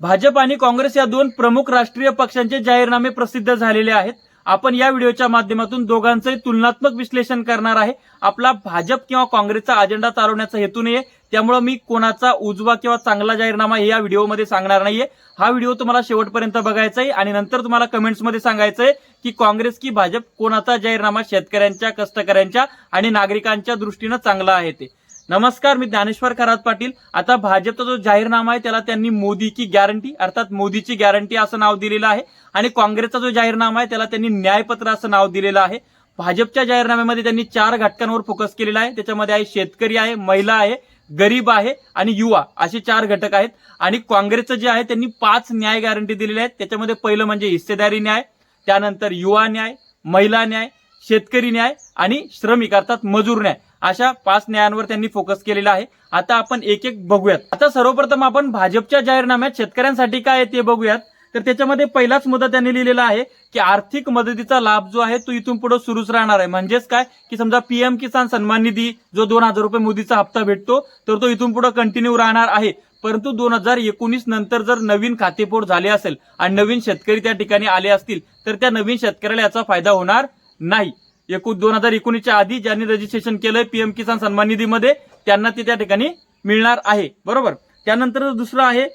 भाजप आणि काँग्रेस या दोन प्रमुख राष्ट्रीय पक्षांचे जाहीरनामे प्रसिद्ध झालेले आहेत. आपण या व्हिडिओच्या माध्यमातून दोघांचंही तुलनात्मक विश्लेषण करणार आहे. आपला भाजप किंवा काँग्रेसचा अजेंडा चालवण्याचा हेतू नाहीये. त्यामुळे मी कोणाचा उजवा किंवा चांगला जाहीरनामा हे या व्हिडिओमध्ये सांगणार नाहीये. हा व्हिडिओ तुम्हाला शेवटपर्यंत बघायचा आहे आणि नंतर तुम्हाला कमेंट्समध्ये सांगायचं आहे की काँग्रेस की भाजप कोणाचा जाहीरनामा शेतकऱ्यांच्या कष्टकऱ्यांच्या आणि नागरिकांच्या दृष्टीनं चांगला आहे ते. नमस्कार मी ज्ञानेश्वर खरात पाटील. आता भाजपचा जो जाहीरनामा आहे त्याला त्यांनी मोदी की गॅरंटी अर्थात मोदीची गॅरंटी असं नाव दिलेलं आहे. आणि काँग्रेसचा जो जाहीरनामा आहे त्याला त्यांनी न्यायपत्र असं नाव दिलेलं आहे. भाजपच्या जाहीरनाम्यामध्ये त्यांनी चार घटकांवर फोकस केलेला आहे. त्याच्यामध्ये आहे शेतकरी आहे महिला आहे गरीब आहे आणि युवा असे चार घटक आहेत. आणि काँग्रेसचं जे आहे त्यांनी पाच न्याय गॅरंटी दिलेले आहेत. त्याच्यामध्ये पहिलं म्हणजे हिस्सेदारी न्याय त्यानंतर युवा न्याय महिला न्याय शेतकरी न्याय आणि श्रमिक अर्थात मजूर न्याय. अशा पाच न्यायांवर त्यांनी फोकस केलेला आहे. आता आपण एक एक बघूयात. आता सर्वप्रथम आपण भाजपच्या जाहीरनाम्यात शेतकऱ्यांसाठी काय ते बघूयात. तर त्याच्यामध्ये पहिलाच मुद्दा त्यांनी लिहिलेला आहे की आर्थिक मदतीचा लाभ जो आहे तो इथून पुढे सुरूच राहणार आहे. म्हणजेच काय? की समजा पीएम किसान सन्मान निधी जो दोन हजार रुपये मोदीचा हप्ता भेटतो तर तो इथून पुढे कंटिन्यू राहणार आहे. परंतु दोन हजार एकोणीस नंतर जर नवीन खातेफोड झाले असेल आणि नवीन शेतकरी त्या ठिकाणी आले असतील तर त्या नवीन शेतकऱ्याला याचा फायदा होणार नाही. एकूण दोन हजार एकोणीसच्या आधी ज्यांनी रजिस्ट्रेशन केलंय पीएम किसान सन्मान निधीमध्ये त्यांना ते त्या ठिकाणी मिळणार आहे. बरोबर? त्यानंतर दुसरं आहे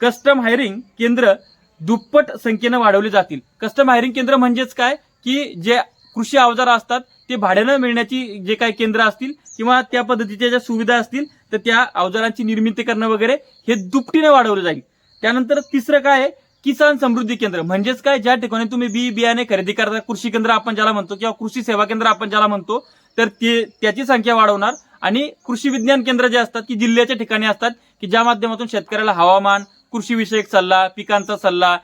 कस्टम हायरिंग केंद्र दुप्पट संख्येनं वाढवली जातील. कस्टम हायरिंग केंद्र म्हणजेच काय? की जे कृषी अवजार असतात ते भाड्यानं मिळण्याची जे काही केंद्र असतील किंवा त्या पद्धतीच्या ज्या सुविधा असतील तर त्या अवजारांची निर्मिती करणं वगैरे हे दुपटीनं वाढवलं जाईल. त्यानंतर तिसरं काय आहे? किसान समृद्धी केंद्र. म्हणजेच काय? ज्या ठिकाणी तुम्ही बी बियाणे खरेदी करता कृषी केंद्र आपण ज्याला म्हणतो किंवा कृषी सेवा केंद्र आपण ज्याला म्हणतो तर ते त्याची संख्या वाढवणार. आणि कृषी विज्ञान केंद्र जे असतात की जिल्ह्याच्या ठिकाणी असतात की ज्या माध्यमातून शेतकऱ्याला हवामान कृषी विषयक सल्ला पिकांचा सल्ला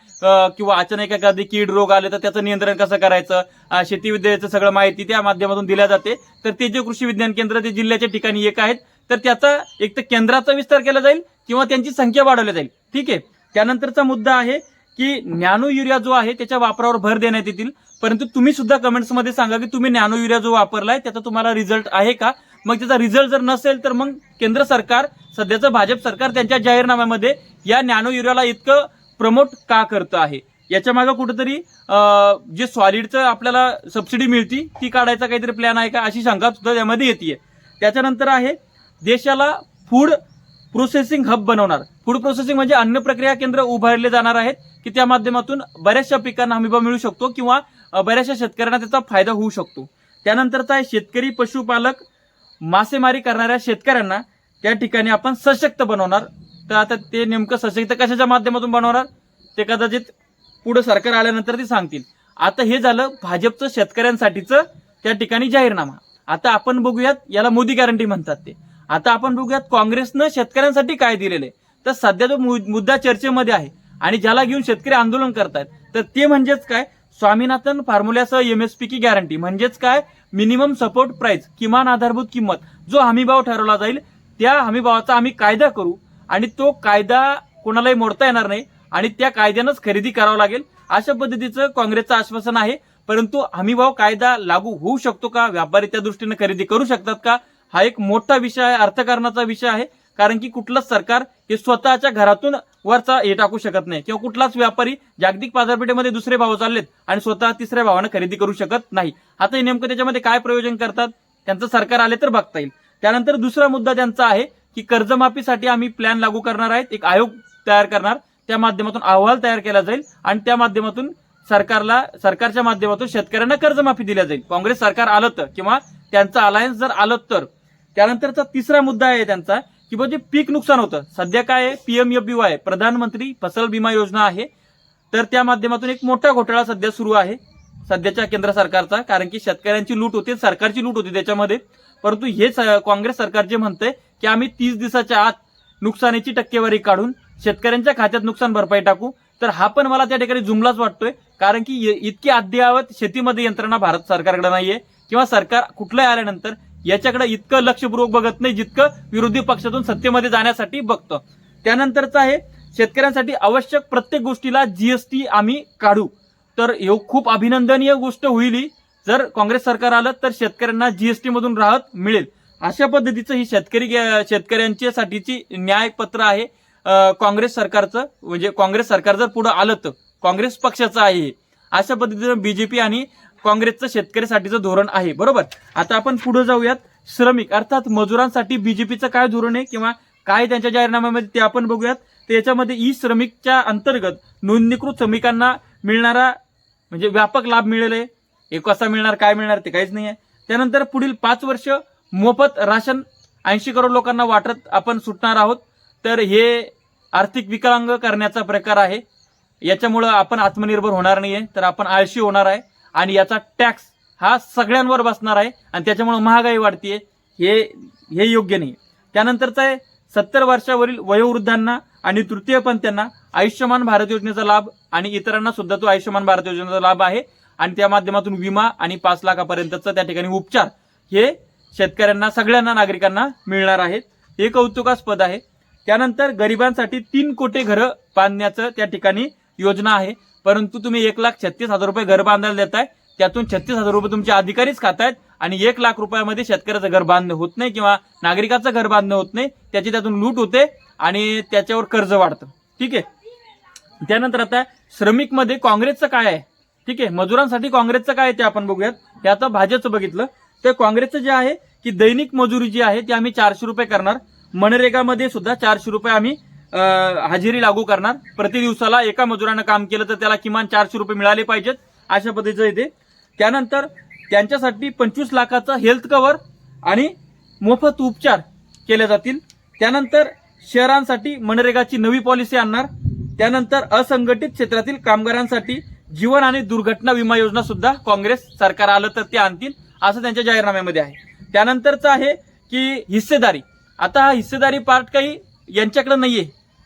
किंवा अचानक एखादी कीड रोग आले तर त्याचं नियंत्रण कसं करायचं शेतीविद्याचं शेती विद्याचं सगळं माहिती त्या माध्यमातून दिल्या जाते. तर ते जे कृषी विज्ञान केंद्र ते जिल्ह्याच्या ठिकाणी एक आहेत तर त्याचा एक तर केंद्राचा विस्तार केला जाईल किंवा त्यांची संख्या वाढवली जाईल. ठीक आहे? त्यानंतरचा मुद्दा आहे की नॅनो युरिया जो आहे त्याच्या वापरावर भर देण्यात येतील. परंतु तुम्ही सुद्धा कमेंट्समध्ये सांगा की तुम्ही नॅनो युरिया जो वापरलाय त्याचा तुम्हाला रिझल्ट आहे का? मग त्याचा रिझल्ट जर नसेल तर मग केंद्र सरकार सध्याचं भाजप सरकार त्यांच्या जाहीरनाम्यामध्ये या नॅनो युरियाला इतकं प्रमोट का करतं आहे? याच्या मागे कुठेतरी जे सॉलिडचं आपल्याला सबसिडी मिळती ती काढायचा काहीतरी प्लॅन आहे का? अशी शंका सुद्धा त्यामध्ये येते त्याच्यानंतर आहे देशाला फूड प्रोसेसिंग हब बनवणार. फूड प्रोसेसिंग म्हणजे अन्न प्रक्रिया केंद्र उभारले जाणार आहेत की त्या माध्यमातून बऱ्याचशा पिकांना हमीभाव मिळू शकतो किंवा बऱ्याचशा शेतकऱ्यांना त्याचा फायदा होऊ शकतो. त्यानंतरचा आहे शेतकरी पशुपालक मासेमारी करणाऱ्या शेतकऱ्यांना त्या ठिकाणी आपण सशक्त बनवणार. तर आता ते नेमकं सशक्त कशाच्या माध्यमातून बनवणार? ते कदाचित पुढे सरकार आल्यानंतर ते सांगतील. आता हे झालं भाजपचं शेतकऱ्यांसाठीचं त्या ठिकाणी जाहीरनामा. आता आपण बघूयात याला मोदी गॅरंटी म्हणतात ते. आता आपण बघूयात काँग्रेसनं शेतकऱ्यांसाठी काय दिलेलं आहे. तर सध्या जो मु- मुद्दा चर्चेमध्ये आहे. आणि ज्याला घेऊन शेतकरी आंदोलन करतायत. तर ते म्हणजेच काय? स्वामीनाथन फॉर्म्युल्यासह एमएसपी की गॅरंटी म्हणजेच काय? मिनिमम सपोर्ट प्राइस किमान आधारभूत किंमत. जो हमीभाव ठरवला जाईल त्या हमीभावाचा आम्ही कायदा करू. आणि तो कायदा कोणालाही मोडता येणार नाही. आणि त्या कायद्यानंच खरेदी करावं लागेल. अशा पद्धतीचं काँग्रेसचं आश्वासन आहे. परंतु हमीभाव कायदा लागू होऊ शकतो का? व्यापारी त्या दृष्टीने खरेदी करू शकतात का? हा एक मोठा विषय आहे अर्थकारणाचा विषय आहे. कारण की कुठलंच सरकार हे स्वतःच्या घरातून वरचा हे टाकू शकत नाही. किंवा कुठलाच व्यापारी जागतिक बाजारपेठेमध्ये दुसरे भाव चाललेत आणि स्वतः तिसऱ्या भावानं खरेदी करू शकत नाही. आता हे नेमकं त्याच्यामध्ये काय प्रयोजन करतात? त्यांचं सरकार आले तर बघता येईल. त्यानंतर दुसरा मुद्दा त्यांचा आहे की कर्जमाफीसाठी आम्ही प्लॅन लागू करणार आहेत. एक आयोग तयार करणार. त्या माध्यमातून अहवाल तयार केला जाईल आणि त्या माध्यमातून सरकारला सरकारच्या माध्यमातून शेतकऱ्यांना कर्जमाफी दिल्या जाईल. काँग्रेस सरकार आलं तर किंवा त्यांचं अलायन्स जर आलं तर. त्यानंतरचा तिसरा मुद्दा आहे त्यांचा की बाबा जे पीक नुकसान होतं. सध्या काय आहे? पीएमएफबीवाय प्रधानमंत्री फसल बीमा योजना आहे. तर त्या माध्यमातून एक मोठा घोटाळा सध्या सुरू आहे. सध्याच्या केंद्र सरकारचा कारण की शेतकऱ्यांची लूट होते सरकारची लूट होती त्याच्यामध्ये. परंतु हेच काँग्रेस सरकार जे म्हणतंय की आम्ही तीस दिवसाच्या आत नुकसानीची टक्केवारी काढून शेतकऱ्यांच्या खात्यात नुकसान भरपाई टाकू. तर हा पण मला त्या ठिकाणी जुमलाच वाटतोय कारण की इतकी अद्ययावत शेतीमध्ये यंत्रणा भारत सरकारकडे नाहीये. किंवा सरकार कुठलंही आल्यानंतर याच्याकडे इतकं लक्षपूर्वक बघत नाही जितकं विरोधी पक्षातून सत्तेमध्ये जाण्यासाठी बघतं. त्यानंतरचं आहे शेतकऱ्यांसाठी आवश्यक प्रत्येक गोष्टीला जीएसटी आम्ही काढू. तर हे खूप अभिनंदनीय गोष्ट होईल ही. जर काँग्रेस सरकार आलं तर शेतकऱ्यांना जीएसटी मधून राहत मिळेल. अशा पद्धतीचं ही शेतकरी शेतकऱ्यांच्या साठीची न्यायपत्र आहे. काँग्रेस सरकारचं म्हणजे काँग्रेस सरकार जर पुढे आलं तर काँग्रेस पक्षाचं आहे अशा पद्धतीनं बीजेपी आणि काँग्रेसचं शेतकऱ्यासाठीचं धोरण आहे बरोबर? आता आपण पुढे जाऊयात. श्रमिक अर्थात मजुरांसाठी बीजेपीचं काय धोरण आहे किंवा काय त्यांच्या जाहीरनाम्यामध्ये ते आपण बघूयात. तर याच्यामध्ये ई श्रमिकच्या अंतर्गत नोंदणीकृत श्रमिकांना मिळणारा म्हणजे व्यापक लाभ मिळेल आहे. हे कसा मिळणार काय मिळणार ते काहीच नाही आहे त्यानंतर पुढील पाच वर्ष मोफत राशन ऐंशी करोड लोकांना वाटत आपण सुटणार आहोत. तर हे आर्थिक विकलांग करण्याचा प्रकार आहे. याच्यामुळं आपण आत्मनिर्भर होणार नाही आहे तर आपण आळशी होणार आहे. आणि याचा टॅक्स हा सगळ्यांवर बसणार आहे आणि त्याच्यामुळे महागाई वाढतीये. हे हे योग्य नाही. त्यानंतरचं आहे सत्तर वर्षावरील वयोवृद्धांना आणि तृतीयपंथ्यांना आयुष्यमान भारत योजनेचा लाभ आणि इतरांना सुद्धा तो आयुष्यमान भारत योजनेचा लाभ आहे. आणि त्या माध्यमातून विमा आणि पाच लाखापर्यंतचा त्या ठिकाणी उपचार हे शेतकऱ्यांना सगळ्यांना नागरिकांना मिळणार आहेत. हे कौतुकास्पद आहे. त्यानंतर गरिबांसाठी तीन कोटी घरं बांधण्याचं त्या ठिकाणी योजना आहे. परंतु तुम्ही एक लाख छत्तीस हजार रुपये घर बांधायला देताय त्यातून छत्तीस हजार रुपये तुमचे अधिकारीच खातायत आणि एक लाख रुपयामध्ये शेतकऱ्याचं घर बांधणं होत नाही किंवा नागरिकाचं घर बांधणं होत नाही त्याची त्यातून लूट होते आणि त्याच्यावर कर्ज वाढतं. ठीक आहे? त्यानंतर आता श्रमिकमध्ये काँग्रेसचं काय आहे? ठीक आहे? मजुरांसाठी काँग्रेसचं काय आहे ते आपण बघूयात. हे आता भाजपचं बघितलं. तर काँग्रेसचं जे आहे की दैनिक मजुरी जी आहे ती आम्ही चारशे रुपये करणार. मनरेगामध्ये सुद्धा चारशे रुपये आम्ही हजेरी लागू करणार. प्रति दिवसाला एका मजुरानं काम केलं तर त्याला किमान चारशे रुपये मिळाले पाहिजेत अशा पद्धतीचं येते त्यानंतर त्यांच्यासाठी पंचवीस लाखाचं हेल्थ कव्हर आणि मोफत उपचार केले जातील. त्यानंतर शहरांसाठी मनरेगाची नवी पॉलिसी आणणार. त्यानंतर असंघटित क्षेत्रातील कामगारांसाठी जीवन आणि दुर्घटना विमा योजना सुद्धा काँग्रेस सरकार आलं तर ते आणतील असं त्यांच्या जाहीरनाम्यामध्ये आहे. त्यानंतरचं आहे की हिस्सेदारी. आता हा हिस्सेदारी पार्ट काही यांच्याकडे नाहीये.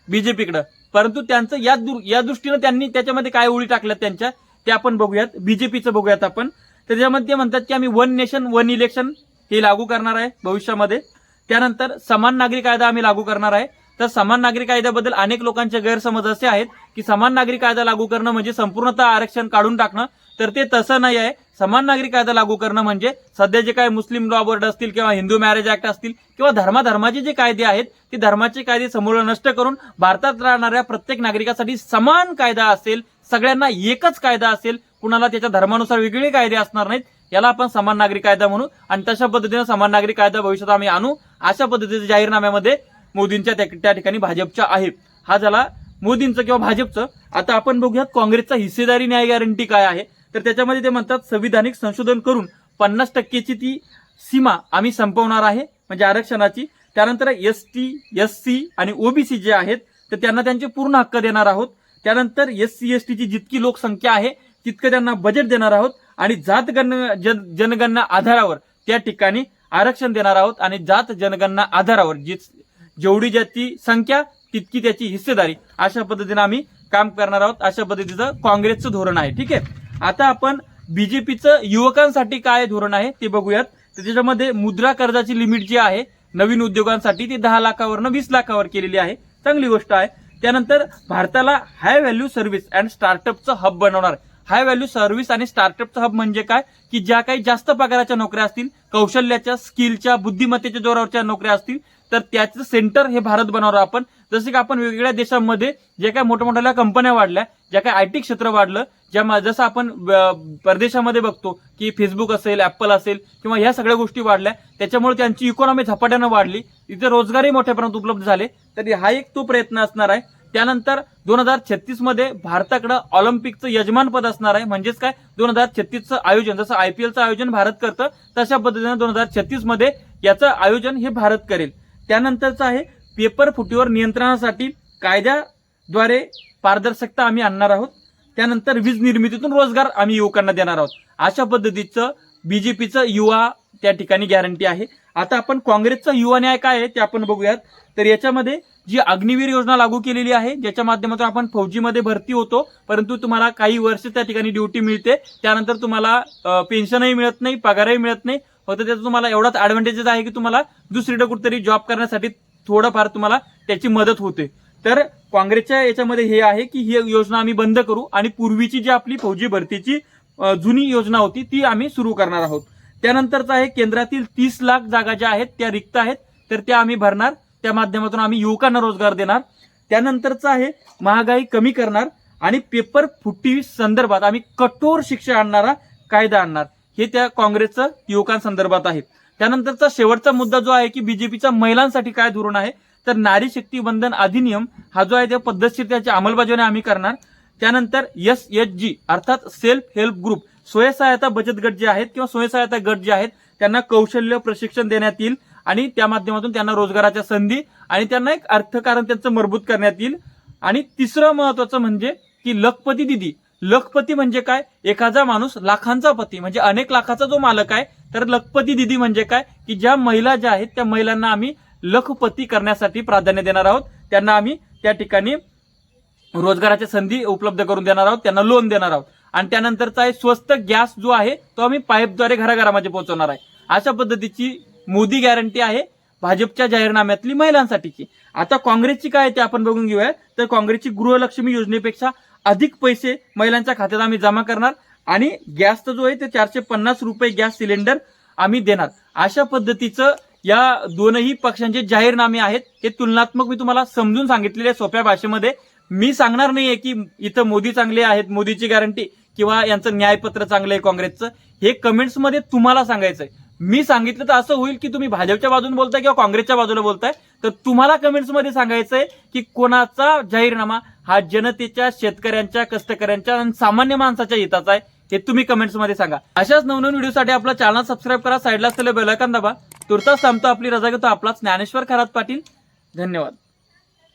बीजेपीकडं. परंतु त्यांचं या दृ- या दृष्टीनं त्यांनी त्याच्यामध्ये काय ओळी टाकल्यात त्यांच्या ते आपण बघूयात. बीजेपीचं बघूयात आपण. त्याच्यामध्ये ते म्हणतात की आम्ही वन नेशन वन इलेक्शन हे लागू करणार आहे भविष्यामध्ये. त्यानंतर समान नागरी कायदा आम्ही लागू करणार आहे. तर समान नागरी कायद्याबद्दल अनेक लोकांचे गैरसमज असे आहेत की समान नागरी कायदा लागू करणं म्हणजे संपूर्णतः आरक्षण काढून टाकणं. तर ते तसं नाही आहे. समान नागरी कायदा लागू करणं म्हणजे सध्या जे काय मुस्लिम लॉ बोर्ड असतील किंवा हिंदू मॅरेज ऍक्ट असतील किंवा धर्माधर्माचे जे कायदे आहेत ते धर्माचे कायदे समूळ नष्ट करून भारतात राहणाऱ्या प्रत्येक नागरिकासाठी समान कायदा असेल सगळ्यांना एकच कायदा असेल कुणाला त्याच्या धर्मानुसार वेगळे कायदे असणार नाहीत याला आपण समान नागरी कायदा म्हणू आणि तशा पद्धतीने समान नागरी कायदा भविष्यात आम्ही आणू. अशा पद्धतीच्या जाहीरनाम्यामध्ये मोदींच्या त्या त्या ठिकाणी भाजपच्या आहे हा झाला मोदींचं किंवा भाजपचं. आता आपण बघूयात काँग्रेसचा हिस्सेदारी न्याय गॅरंटी काय आहे? तर त्याच्यामध्ये ते म्हणतात संविधानिक संशोधन करून पन्नास टक्केची ती सीमा आम्ही संपवणार आहे म्हणजे आरक्षणाची. त्यानंतर एस टी एस सी आणि ओबीसी जे आहेत तर त्यांना त्यांचे पूर्ण हक्क देणार आहोत. त्यानंतर एस सी एस टीची जितकी लोकसंख्या आहे तितकं त्यांना बजेट देणार आहोत. आणि जात गण जन जनगणना आधारावर त्या ठिकाणी आरक्षण देणार आहोत. आणि जात जनगणना आधारावर जी जेवढी ज्याची संख्या तितकी त्याची हिस्सेदारी. अशा पद्धतीने आम्ही काम करणार आहोत. अशा पद्धतीचं काँग्रेसचं धोरण आहे. ठीक आहे? आता आपण बीजेपीचं युवकांसाठी काय धोरण आहे ते बघूयात. तर त्याच्यामध्ये मुद्रा कर्जाची लिमिट जी आहे नवीन उद्योगांसाठी ती दहा लाखावरनं वीस लाखावर केलेली आहे. चांगली गोष्ट आहे. त्यानंतर भारताला हाय व्हॅल्यू सर्व्हिस अँड स्टार्टअपचं हब बनवणार. हाय व्हॅल्यू सर्व्हिस आणि स्टार्टअपचं हब म्हणजे काय? की ज्या काही जास्त पगाराच्या नोकऱ्या असतील कौशल्याच्या स्किलच्या बुद्धिमत्तेच्या जोरावरच्या नोकऱ्या असतील तर त्याचं सेंटर हे भारत बनवणार आपण. जसे की आपण वेगवेगळ्या देशांमध्ये जे काही मोठ्या मोठ्या कंपन्या वाढल्या ज्या काही आय टी क्षेत्र वाढलं ज्या मा- जसं आपण परदेशामध्ये बघतो की फेसबुक असेल ऍपल असेल किंवा ह्या सगळ्या गोष्टी वाढल्या त्याच्यामुळे त्यांची इकॉनॉमी झपाट्यानं वाढली. इथे रोजगारही मोठ्या प्रमाणात उपलब्ध झाले. तर हा एक तो प्रयत्न असणार आहे. त्यानंतर दोन हजार छत्तीसमध्ये भारताकडं ऑलिम्पिकचं यजमानपद असणार आहे. म्हणजेच काय? दोन हजार छत्तीसचं आयोजन जसं आयपीएलचं आयोजन भारत करतं तशा पद्धतीनं दोन हजार छत्तीसमध्ये याचं आयोजन हे भारत करेल. त्यानंतरचं आहे पेपर फुटीवर नियंत्रणासाठी कायद्याद्वारे पारदर्शकता आम्ही आणणार आहोत. त्यानंतर वीज निर्मितीतून रोजगार आम्ही युवकांना देणार आहोत. अशा पद्धतीचं बीजेपीचं युवा त्या ठिकाणी गॅरंटी आहे. आता आपण काँग्रेसचा युवा न्याय काय आहे ते आपण बघूयात. तर याच्यामध्ये जी अग्निवीर योजना लागू केलेली आहे ज्याच्या माध्यमातून आपण फौजीमध्ये भरती होतो परंतु तुम्हाला काही वर्ष त्या ठिकाणी ड्युटी मिळते. त्यानंतर तुम्हाला पेन्शनही मिळत नाही पगारही मिळत नाही. फक्त त्याचा तुम्हाला एवढाच ॲडव्हान्टेजेस आहे की तुम्हाला दुसरीकडे कुठेतरी जॉब करण्यासाठी थोडंफार तुम्हाला त्याची मदत होते. तर काँग्रेसच्या याच्यामध्ये हे आहे की ही योजना आम्ही बंद करू आणि पूर्वीची जी आपली फौजी भरतीची जुनी योजना होती ती आम्ही सुरू करणार आहोत. त्यानंतरचं आहे केंद्रातील तीस लाख जागा ज्या आहेत त्या रिक्त आहेत तर त्या आम्ही भरणार. त्या माध्यमातून आम्ही युवकांना रोजगार देणार. त्यानंतरचं आहे महागाई कमी करणार आणि पेपर फुटी संदर्भात आम्ही कठोर शिक्षा आणणारा कायदा आणणार. हे त्या काँग्रेसचं युवकांसंदर्भात आहे. त्यानंतरचा शेवटचा मुद्दा जो आहे की बीजेपीचा महिलांसाठी काय धोरण आहे तर नारी शक्ती बंधन अधिनियम हा जो आहे त्या पद्धतशीर त्याची अंमलबजावणी आम्ही करणार. त्यानंतर एस एच जी अर्थात सेल्फ हेल्प ग्रुप स्वयंसहायता बचत गट जे आहेत किंवा स्वयंसहायता गट जे आहेत त्यांना कौशल्य प्रशिक्षण देण्यात येईल आणि त्या माध्यमातून त्यांना रोजगाराच्या संधी आणि त्यांना एक अर्थकारण त्यांचं मजबूत करण्यात येईल. आणि तिसरं महत्वाचं म्हणजे की लखपती दिदी लखपती म्हणजे काय? एखादा माणूस लाखांचा पती म्हणजे अनेक लाखाचा जो मालक आहे तर लखपती दिदी म्हणजे काय? की ज्या महिला ज्या आहेत त्या महिलांना आम्ही लखपती करण्यासाठी प्राधान्य देणार आहोत. त्यांना आम्ही त्या ठिकाणी रोजगाराच्या संधी उपलब्ध करून देणार आहोत त्यांना लोन देणार आहोत. आणि त्यानंतरचा आहे स्वस्त गॅस जो आहे तो आम्ही पाईपद्वारे घराघरामध्ये पोहोचवणार आहे. अशा पद्धतीची मोदी गॅरंटी आहे. भाजपच्या जाहीरनाम्यातली महिलांसाठीची. आता काँग्रेसची काय आहे ते आपण बघून घेऊया. तर काँग्रेसची गृहलक्ष्मी योजनेपेक्षा अधिक पैसे महिलांच्या खात्यात आम्ही जमा करणार आणि गॅसचं जो आहे ते चारशे पन्नास रुपये गॅस सिलेंडर आम्ही देणार. अशा पद्धतीचं या दोनही पक्षांचे जाहीरनामे आहेत. हे तुलनात्मक मी तुम्हाला समजून सांगितलेले आहे सोप्या भाषेमध्ये. मी सांगणार नाहीये की इथं मोदी चांगले आहेत मोदीची गॅरंटी किंवा यांचं न्यायपत्र चांगलं आहे काँग्रेसचं. हे कमेंट्समध्ये तुम्हाला सांगायचंय. मी सांगितलं तर असं होईल की तुम्ही भाजपच्या बाजूने बोलताय किंवा काँग्रेसच्या बाजूला बोलताय. तर तुम्हाला कमेंट्समध्ये सांगायचंय की कोणाचा जाहीरनामा हा जनतेच्या शेतकऱ्यांच्या कष्टकऱ्यांच्या आणि सामान्य माणसाच्या हिताचा आहे हे तुम्ही कमेंट्समध्ये सांगा. अशाच नवनवीन व्हिडिओसाठी आपला चॅनल सबस्क्राईब करा साईडला असलेलं बेलायकन दाबा. तुर्तास थांबतो आपली रजा घेतो आपला ज्ञानेश्वर खरात पाटील. धन्यवाद.